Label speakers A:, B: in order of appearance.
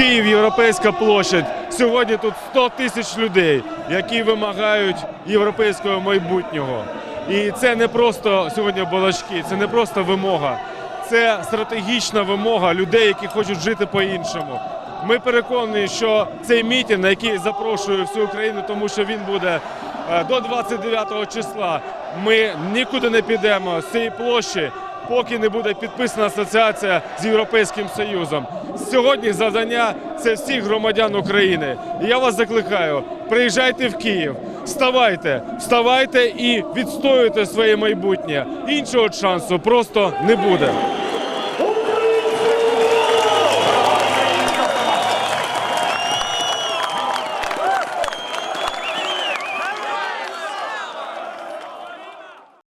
A: Київ, Європейська площадь. Сьогодні тут 100 тисяч людей, які вимагають європейського майбутнього. І це не просто сьогодні балачки, це не просто вимога, це стратегічна вимога людей, які хочуть жити по-іншому. Ми переконані, що цей мітинг, на який запрошую всю Україну, тому що він буде е, до 29 числа. Ми нікуди не підемо з цієї площі, поки не буде підписана асоціація з Європейським Союзом. Сьогодні завдання це всіх громадян України. Я вас закликаю: приїжджайте в Київ, вставайте, вставайте і відстоюйте своє майбутнє. Іншого шансу просто не буде.